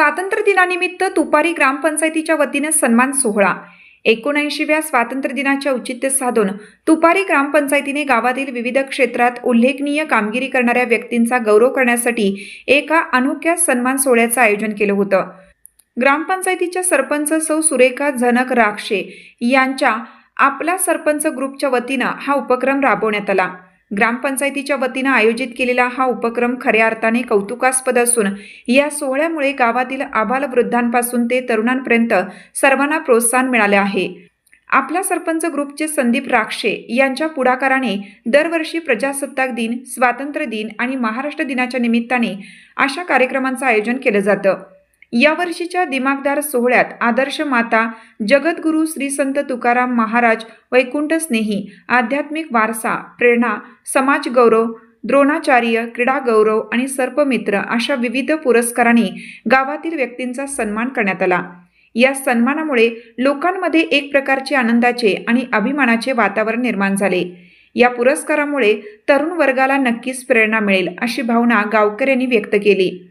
स्वातंत्र्य दिनानिमित्त तुपारी ग्रामपंचायतीच्या वतीनं सन्मान सोहळा. एकोणऐंशीव्या स्वातंत्र्य दिनाचे औचित्य साधून तुपारी ग्रामपंचायतीने गावातील विविध क्षेत्रात उल्लेखनीय कामगिरी करणाऱ्या व्यक्तींचा गौरव करण्यासाठी एका अनोख्या सन्मान सोहळ्याचं आयोजन केलं होतं. ग्रामपंचायतीच्या सरपंच सौ सुरेखा झनक राक्षे यांच्या आपला सरपंच ग्रुपच्या वतीनं हा उपक्रम राबवण्यात आला. ग्रामपंचायतीच्या वतीनं आयोजित केलेला हा उपक्रम खऱ्या अर्थाने कौतुकास्पद असून या सोहळ्यामुळे गावातील आबालवृद्धांपासून ते तरुणांपर्यंत सर्वांना प्रोत्साहन मिळाले आहे. आपला सरपंच ग्रुपचे संदीप राक्षे यांच्या पुढाकाराने दरवर्षी प्रजासत्ताक दिन स्वातंत्र्य दिन आणि महाराष्ट्र दिनाच्या निमित्ताने अशा कार्यक्रमांचं आयोजन केलं जातं. यावर्षीच्या दिमागदार सोहळ्यात आदर्श माता जगद्गुरू श्री संत तुकाराम महाराज वैकुंठ स्नेही आध्यात्मिक वारसा प्रेरणा समाज गौरव द्रोणाचार्य क्रीडा गौरव आणि सर्पमित्र अशा विविध पुरस्कारांनी गावातील व्यक्तींचा सन्मान करण्यात आला. या सन्मानामुळे लोकांमध्ये एक प्रकारचे आनंदाचे आणि अभिमानाचे वातावरण निर्माण झाले. या पुरस्कारामुळे तरुण वर्गाला नक्कीच प्रेरणा मिळेल अशी भावना गावकऱ्यांनी व्यक्त केली.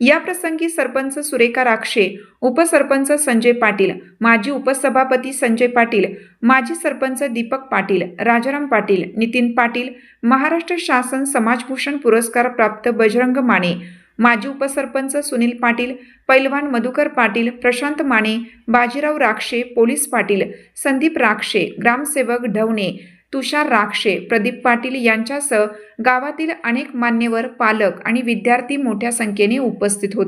या प्रसंगी सरपंच सुरेखा राक्षे उपसरपंच संजय पाटील माजी उपसभापती संजय पाटील माजी सरपंच दीपक पाटील राजाराम पाटील नितीन पाटील महाराष्ट्र शासन समाजभूषण पुरस्कार प्राप्त बजरंग माने माजी उपसरपंच सुनील पाटील पैलवान मधुकर पाटील प्रशांत माने बाजीराव राक्षे पोलीस पाटील संदीप राक्षे ग्रामसेवक ढवणे तुषार राक्षे प्रदीप पाटील यांच्यासह गावातील अनेक मान्यवर पालक आणि विद्यार्थी मोठ्या संख्येने उपस्थित होते.